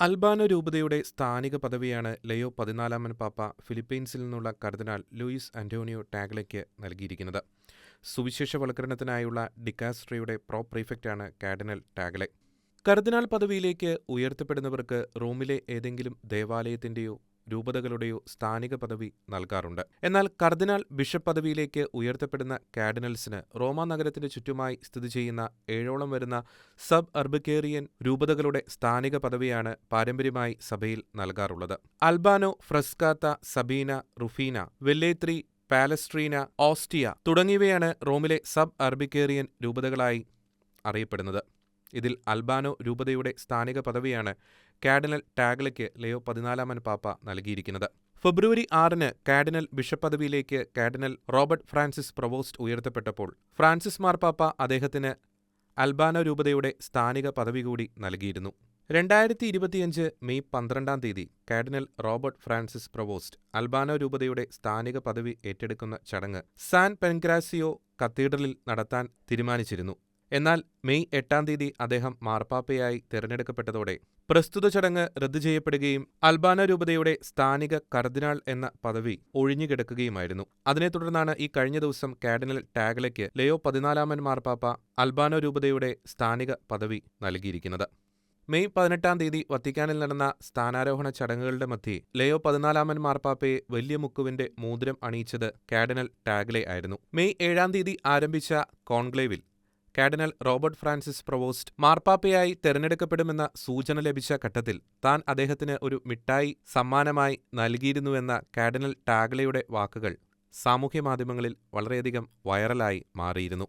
Albano രൂപതയുടെ സ്ഥാനിക പദവിയാണ് ലയോ പതിനാലാമൻ പാപ്പ ഫിലിപ്പീൻസിൽ നിന്നുള്ള കർദിനാൾ ലൂയിസ് അന്റോണിയോ ടാഗ്ലയ്ക്ക് നൽകിയിരിക്കുന്നത്. സുവിശേഷവൽക്കരണത്തിനായുള്ള ഡിക്കാസ്ട്രിയുടെ പ്രോ പ്രീഫെക്റ്റാണ് കാർഡിനൽ ടാഗ്ലെ. കർദിനാൾ പദവിയിലേക്ക് ഉയർത്തപ്പെടുന്നവർക്ക് റോമിലെ ഏതെങ്കിലും ദേവാലയത്തിന്റെയോ രൂപതകളുടെയോ സ്ഥാനിക പദവി നൽകാറുണ്ട്. എന്നാൽ കർദിനാൾ ബിഷപ്പ് പദവിയിലേക്ക് ഉയർത്തപ്പെടുന്ന കാർഡിനൽസിന് റോമാ നഗരത്തിന്റെ ചുറ്റുമായി സ്ഥിതി ചെയ്യുന്ന ഏഴോളം വരുന്ന സബ് അർബിക്കേറിയൻ രൂപതകളുടെ സ്ഥാനിക പദവിയാണ് പാരമ്പര്യമായി സഭയിൽ നൽകാറുള്ളത്. Albano Frascati Sabina Rufina Velletri Palestrina Ostia തുടങ്ങിയവയാണ് റോമിലെ സബ് അർബിക്കേറിയൻ രൂപതകളായി അറിയപ്പെടുന്നത്. ഇതിൽ അൽബാനോ രൂപതയുടെ സ്ഥാനിക പദവിയാണ് കാർഡിനൽ ടാഗ്ലയ്ക്ക് ലയോ പതിനാലാമൻ പാപ്പ നൽകിയിരിക്കുന്നത്. ഫെബ്രുവരി ആറിന് കാർഡിനൽ ബിഷപ്പ് പദവിയിലേക്ക് കാർഡിനൽ റോബർട്ട് ഫ്രാൻസിസ് പ്രവോസ്റ്റ് ഉയർത്തപ്പെട്ടപ്പോൾ ഫ്രാൻസിസ് മാർപ്പാപ്പ അദ്ദേഹത്തിന് അൽബാനോ രൂപതയുടെ സ്ഥാനിക പദവി കൂടി നൽകിയിരുന്നു. രണ്ടായിരത്തി ഇരുപത്തിയഞ്ച് മെയ് പന്ത്രണ്ടാം തീയതി cardinal Robert Francis Prevost Albano രൂപതയുടെ സ്ഥാനിക പദവി ഏറ്റെടുക്കുന്ന ചടങ്ങ് സാൻ പെൻഗ്രാസിയോ കത്തീഡ്രലിൽ നടത്താൻ തീരുമാനിച്ചിരുന്നു. എന്നാൽ മെയ് എട്ടാം തീയതി അദ്ദേഹം മാർപ്പാപ്പയായി തിരഞ്ഞെടുക്കപ്പെട്ടതോടെ പ്രസ്തുത ചടങ്ങ് റദ്ദു ചെയ്യപ്പെടുകയും അൽബാന രൂപതയുടെ സ്ഥാനിക കർദിനാൾ എന്ന പദവി ഒഴിഞ്ഞുകിടക്കുകയുമായിരുന്നു അതിനെ തുടർന്നാണ് ഈ കഴിഞ്ഞ ദിവസം കാർഡിനൽ ടാഗ്ലയ്ക്ക് ലയോ പതിനാലാമൻ മാർപ്പാപ്പ അൽബാന രൂപതയുടെ സ്ഥാനിക പദവി നൽകിയിരിക്കുന്നത്. മെയ് പതിനെട്ടാം തീയതി വത്തിക്കാനിൽ നടന്ന സ്ഥാനാരോഹണ ചടങ്ങുകളുടെ മധ്യേ ലയോ പതിനാലാമൻ മാർപ്പാപ്പയെ വലിയ മുക്കുവിന്റെ മോതിരം അണിയിച്ചത് കാർഡിനൽ ടാഗ്ലെ ആയിരുന്നു. മെയ് ഏഴാം തീയതി ആരംഭിച്ച കോൺക്ലേവിൽ കാർഡിനൽ റോബർട്ട് ഫ്രാൻസിസ് പ്രൊവോസ്റ്റ് മാർപ്പാപ്പയായി തെരഞ്ഞെടുക്കപ്പെടുമെന്ന സൂചന ലഭിച്ച ഘട്ടത്തിൽ താൻ അദ്ദേഹത്തിന് ഒരു മിഠായി സമ്മാനമായി നൽകിയിരുന്നുവെന്ന കാർഡിനൽ ടാഗ്ലയുടെ വാക്കുകൾ സാമൂഹ്യമാധ്യമങ്ങളിൽ വളരെയധികം വൈറലായി മാറിയിരുന്നു.